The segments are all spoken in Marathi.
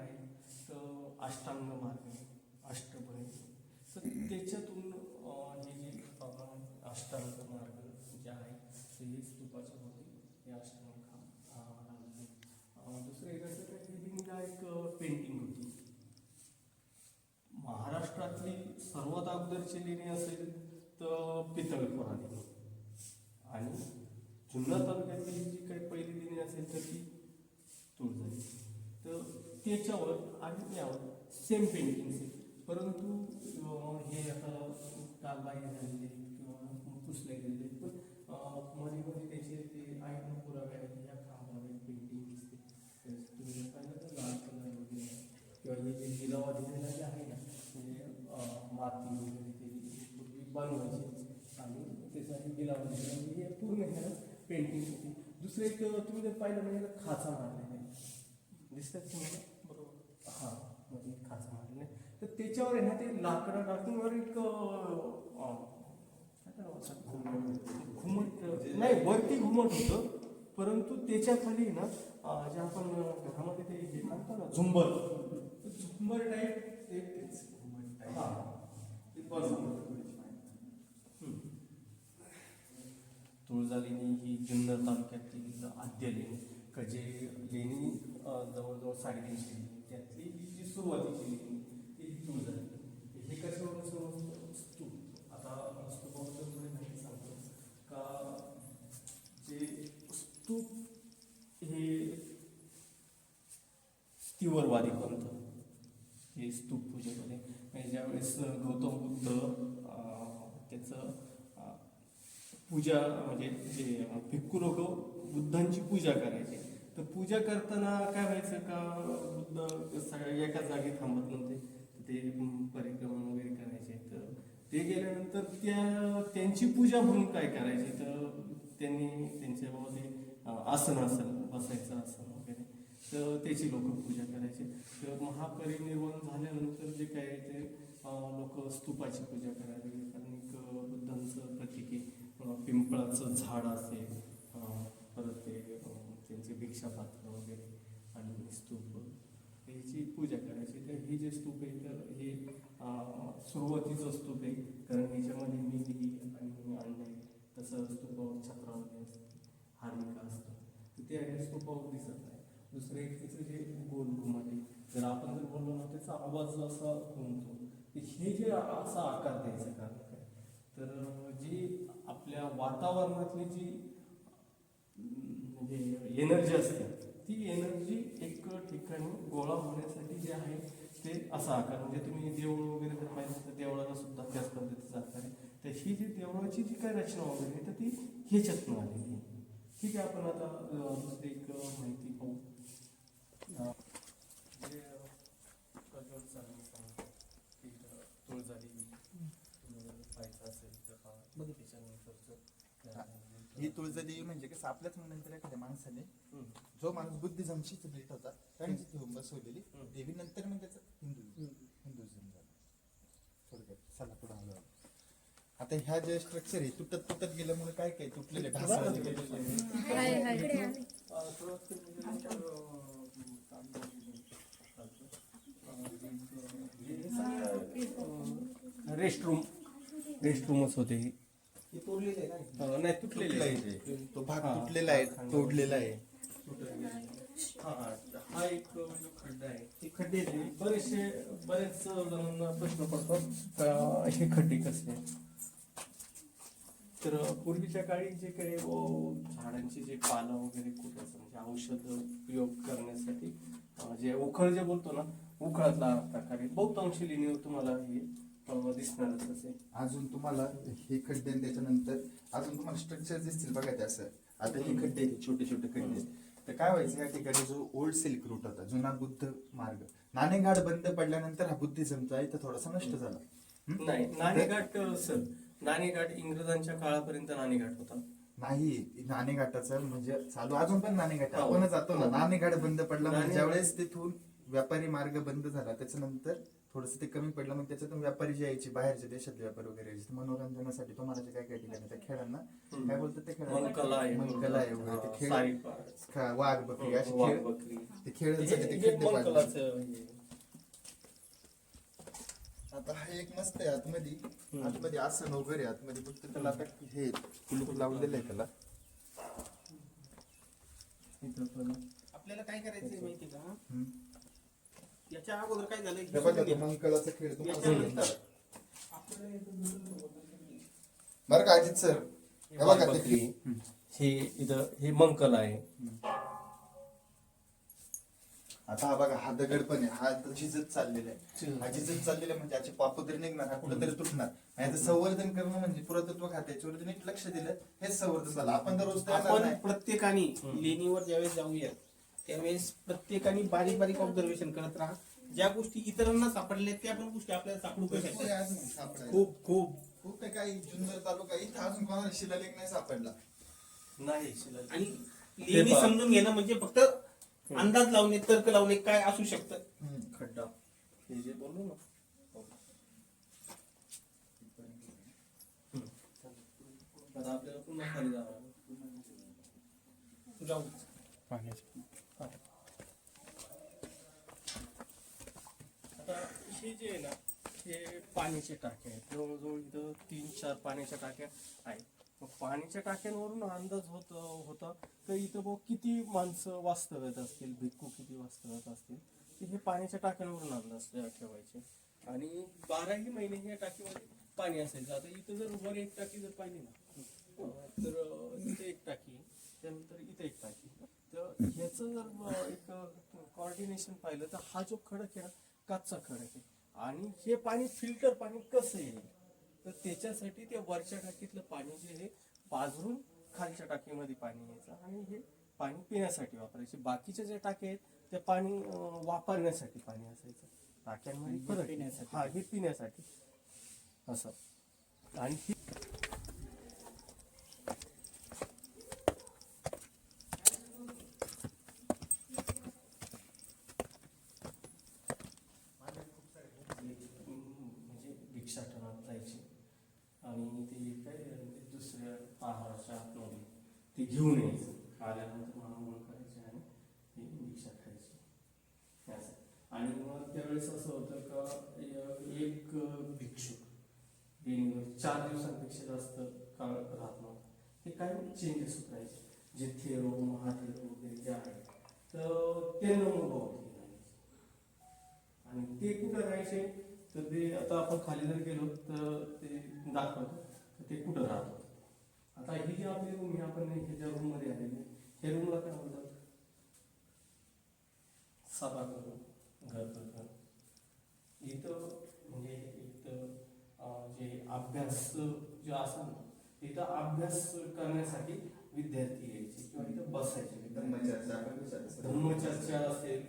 आहे तर अष्टांग मार्ग आहे तर त्याच्यातून जे हे जे अष्टांग मार्ग जे आहे ते हे स्तूपाच्या होते हे अष्टांग दुसरं एक असं काय एक पेंटिंग होती. महाराष्ट्रातली सर्वात अगोदरची लेणी असेल तर पितळखोरा लेणी आणि जुन्नर तालुक्यातली जी काही पहिली लेणी असेल तर ती त्याच्यावर आणि यावर सेम पेंटिंग परंतु हे आता कालबाह्य झालेले किंवा पुसले गेलेले पण मध्ये मध्ये त्याचे ते आहेत पुरावे आहेत या खांबावर पेंटिंग दिसते. तुम्ही पाहिलं तर लाल कलर वगैरे किंवा हे जे गिलावा दिलेले आहे ना म्हणजे माती वगैरे ते पूर्वी बनवायचे. आणि त्यासाठी गिलावा दिलेला म्हणजे हे पूर्ण ह्या पेंटिंग होती दुसरं एक तुम्ही जर पाहिलं म्हणजे खाचा मारलेला आहे. दिसतात तुम्हाला? हां मध्ये खाचा मारलेला आहे. तर त्याच्यावर आहे ना ते लाकडं टाकून वर एक? घुमट नाही वरती घुमट होतं. परंतु त्याच्याखाली ना जे आपण घरामध्ये ते हे म्हणतो ना झुंबर. झुंबर टाईप एक तेच. हां. ते बनवलं हम्म. तुळजालेणी ही जुन्नर तालुक्यातील आद्य लेणी का जे लेणी जवळजवळ साडेतीनशे त्यातली ही जी सुरुवातीची ती ही झाली. हे कशावरून समजतं स्तूप आता स्तूपाबद्दल थोडी माहिती सांगतो. का जे स्तूप हे स्थिवरवादी पंथ हे स्तूप पूजेमध्ये. म्हणजे ज्यावेळेस गौतम बुद्ध त्याचं पूजा म्हणजे जे भिक्खू लोक बुद्धांची पूजा करायचे तर पूजा करताना काय व्हायचं का बुद्ध सगळ्या एका जागी थांबत नव्हते? ते परिक्रमण वगैरे करायचे. तर ते गेल्यानंतर त्या त्यांची पूजा म्हणून काय करायची? तर त्यांनी त्यांच्यामध्ये बाबा आसन असेल बसायचं आसन वगैरे. तर त्याची लोक पूजा करायचे. तर महापरिनिर्वाण झाल्यानंतर जे काय ते लोक स्तूपाची पूजा करायची. कारण बुद्धांचं प्रतीक आहे. पिंपळाचं झाड असेल परत ते त्यांचे भिक्षापात्र वगैरे आणि स्तूप. ह्याची पूजा करायची तर हे जे स्तूप आहे तर हे सुरुवातीचं स्तूप आहे. कारण ह्याच्यामध्ये मेहंदी आणि अन्न आहे तसं स्तूपावर छत्रामध्ये असते हार्मिका असतं. तर ते आहे स्तूपावर दिसत नाही. दुसरं एक त्याचं जे गोल घुमट आहे जर आपण जर बोललो ना त्याचा आवाज असा घुमतो. हे जे असा आकार द्यायचं कारण काय? तर जी आपल्या वातावरणातली जी म्हणजे एनर्जी असते ती एनर्जी एक ठिकाणी गोळा होण्यासाठी जे आहे ते असा आकार. म्हणजे तुम्ही देऊळ वगैरे जर पाहिजे तर देवळाला सुद्धा त्याच पद्धतीचा आकार आहे. तर ही जी देवळाची जी काय रचना वगैरे आहे तर ती ह्याच्यातनं आलेली आहे. ठीक आहे आपण आता दुसरी एक माहिती पाहू अं, जे, अं, प्रज्वल सरांनी सांगितलं की अं, तुळजादेवी तुम्हाला पाहायचं असेल तर पहा. त्याच्यानंतरचं हा. त्या- ही तुळजादेवी म्हणजे कसं आपल्याच नंतर एखाद्या माणसाने. जो माणूस बुद्धिझमशी रिलेट होता त्यांची घेऊन बसवलेली. देवी नंतर मग त्याचं हिंदू हिंदुझम झालं थोडक्यात चला पुढे आलो आता ह्या जे स्ट्रक्चर आहे तुटत तुटत गेल्यामुळे काय काय तुटलेले ढास हाय, वगैरे. अं, सुरुवात केली म्हणजे नंतर, अं, काम चालतं. रेस्ट रूम रेस्ट रूमच होते हे. अं, नाही तुटलेले आहे. ते. तो भाग हा. तुटलेला आहे तोडलेला आहे हा, हा एक खड्डा आहे ते खड्डे आहेत बरेचसे बरेच जणांना प्रश्न पडतो का हे खड्डे कसे आहेत? तर पूर्वीच्या काळी जे काही अ, झाडांचे जे पानं वगैरे कुठायचं म्हणजे औषध उपयोग करण्यासाठी अ, जे उखळ जे बोलतो ना उखळातला प्रकारे बहुतांशी लेणीवर तुम्हाला हे दिसणारच अजून तुम्हाला हे खड्डे आणि त्याच्यानंतर अजून तुम्हाला स्ट्रक्चर दिसतील बघा ते असं आता हे खड्डे आहेत, छोटे छोटे खड्डे आहेत. तर काय व्हायचं या ठिकाणी जो ओल्ड सिल्क रूट होता जुना बुद्ध मार्ग नाणेघाट बंद पडल्यानंतर हा बुद्धिझमचा आहे तर थोडासा नष्ट झाला हम्म? नाही नाणेघाट अ, सर नाणेघाट इंग्रजांच्या काळापर्यंत नाणेघाट होता नाही नाणेघाटाचं म्हणजे चालू अजून पण नाणेघाट हो. आपण जातो ना हो. नाणेघाट बंद पडला म्हणजे नाणेघाट- ज्यावेळेस तिथून व्यापारी मार्ग बंद झाला त्याच्यानंतर थोडस ते कमी पडलं मग त्याच्यातून व्यापारी जे यायचे बाहेरचे देशातले व्यापारी वगैरे यायचे, मनोरंजनासाठी तुम्हाला जे काय काय ठिकाणी त्या खेळांना काय बोलतात ते खेळ मनकला आहे मनकला आहे वगैरे ते खेळ. खा- वाघ बकरी असे वाघ, खेळ बकरी. ते खेळांसाठी ते हे- हे हे. आता हा एक मस्त आहे आतमध्ये आतमध्ये असं वगैरे आतमध्ये फक्त त्याला आता हे कुलूप लावलेलं आहे त्याला इथं पण आपल्याला काय करायचंय माहिती का हम्म. याच्या अगोदर काय झालं हे बघा तो मंकलाचा खेळ तुम्हाला याच्यानंतर सांगितलं. आपल्याला इथं बरं का अजित सर? हे बघा ते बकरी. खेळ. हे. इथं हे मंकल आहे. आता हा बघा हा दगड पण आहे. हा आता झिजत चाललेला आहे. हा. झिजत चाललेला आहे म्हणजे याचे पाप तरी निघणार हा कुठेतरी तुटणार. आणि याचं संवर्धन करणं म्हणजे पुरातत्व खात्याच्यावर नीट लक्ष दिलं हेच संवर्धन झालं. आपण तर रोज तयार आपण नाही. प्रत्येकाने लेणीवर ज्यावेळेस जाऊया त्यावेळेस प्रत्येकाने बारीक बारीक ऑब्झर्वेशन करत राहा ज्या गोष्टी इतरांना सापडल्या त्या पण गोष्टी आपल्याला सापडू कशा सापडायला. खूप खूप खूप आहे काही जुन्नर तालुका इथं अजून कोणाला शिलालेख नाही सापडला नाही शिलालेख. आणि लेणी पहा. समजून घेणं म्हणजे फक्त अंदाज लावणे तर्क लावणे काय असू शकतं हम्म. खड्डा हे जे बोललो ना. आता आपल्याला पुन्हा खाली जावं लागेल. जाऊ आता हे जे आहे ना हे पाण्याचे टाके आहेत. जवळजवळ इथं तीन चार पाण्याच्या टाक्या आहेत. मग पाण्याच्या टाक्यांवरून अंदाज होत होता तर इथं बघ किती माणसं वास्तव्यात असतील भिक्खू किती वास्तव्यात असतील ते हे पाण्याच्या टाक्यांवरून अंदाज ठेवायचे. आणि बाराही महिने ह्या टाकीमध्ये पाणी असायचं. आता इथं जर वर एक टाकी जर पाहिली ना तर इथे एक टाकी त्यानंतर इथे एक टाकी. तर ह्याचं जर एक कॉर्डिनेशन पाहिलं तर हा जो खडक आहे ना काचचा खडक आहे. आणि हे पाणी फिल्टर पाणी कसं येईल? तर त्याच्यासाठी ते वरच्या टाकीतलं पाणी जे आहे पाझरून खालच्या टाकीमध्ये पाणी यायचं आणि हे पाणी पिण्यासाठी वापरायचे. बाकीचे जे टाके आहेत ते पाणी वापरण्यासाठी पाणी असायचं. टाक्यांमध्ये फरक आहे. हा हे पिण्यासाठी. असं. आणि हे म्हणजे भिक्षाटनात जायचे आणि ते काय ते दुसऱ्या आहाराच्या आतमध्ये ते घेऊन यायचं. आल्यानंतर मानवण करायची आणि ती भिक्षा खायची असं आणि मग त्यावेळेस असं होतं का एक भिक्षुक देणीवर चार दिवसांपेक्षा जास्त काळ राहत नव्हता. ते काय चेंजेस होत राहायचे जे थेरो महाथेरो वगैरे जे आहेत. तर ते अनुभव आणि ते कुठं राहायचे? तर ते आता आपण खाली जर गेलो तर ते दाखवतो. तर ते कुठं राहतो? आपली रूम आहे आपण हे ज्या रूममध्ये आलेली हे रूमला काय म्हणतात? सभागृह घर इथं म्हणजे इथं जे अभ्यास जे असं ना इथं अभ्यास करण्यासाठी विद्यार्थी यायचे किंवा इथं बसायचे. धर्मचर्चा असेल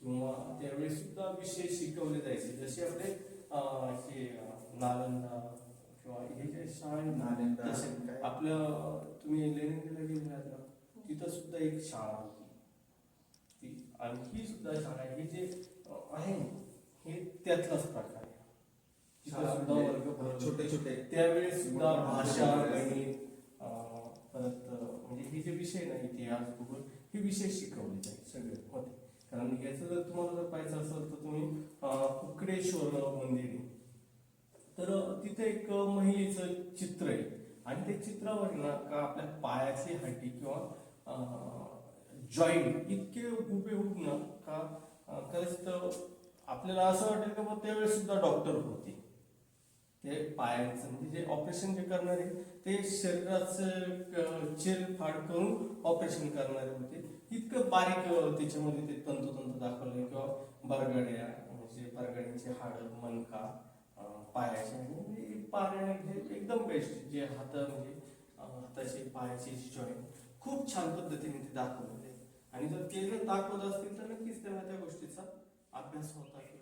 किंवा त्यावेळी सुद्धा विषय शिकवले जायचे. जसे आपले हे नालंदा किंवा हे जे शाळा तसे? आपलं तुम्ही लेनिनला गेले आहात ना तिथं सुद्धा एक शाळा होती ती आणि ही सुद्धा शाळा. हे जे आहे हे त्यातलाच प्रकार आहे तिथं शाळा सुद्धा म्हणजे वर्ग. छोटे छोटे त्यावेळेस सुद्धा भाषा गणित परत म्हणजे हे जे विषय ना इतिहास भूगोल हे विषय शिकवले जाईल सगळे होते कारण याचं जर तुम्हाला जर पाहायचं असेल तर तुम्ही कुकडेश्वर मंदिर तर तिथे एक महिलेचं चित्र आहे. आणि ते चित्रावर ना का आपल्या पायाची हड्डी किंवा जॉईंट इतके हुबेहूब ना का खरंच तर आपल्याला असं वाटेल की मग त्यावेळेस सुद्धा डॉक्टर होते. ते पायांचं म्हणजे जे ऑपरेशन जे करणारे ते शरीराचं चिर फाड करून ऑपरेशन करणारे होते. इतकं बारीक त्याच्यामध्ये ते तंतोतंत दाखवले किंवा बरगड्या म्हणजे बरगड्यांचे हाड मनका अं, पायाचे आणि म्हणजे एकदम बेस्ट जे हात म्हणजे हाताची पायाची जी जॉईंट खूप छान पद्धतीने ते दाखवलेले. आणि जर ते जर दाखवत असतील तर नक्कीच त्यांना त्या गोष्टीचा अभ्यास होता किंवा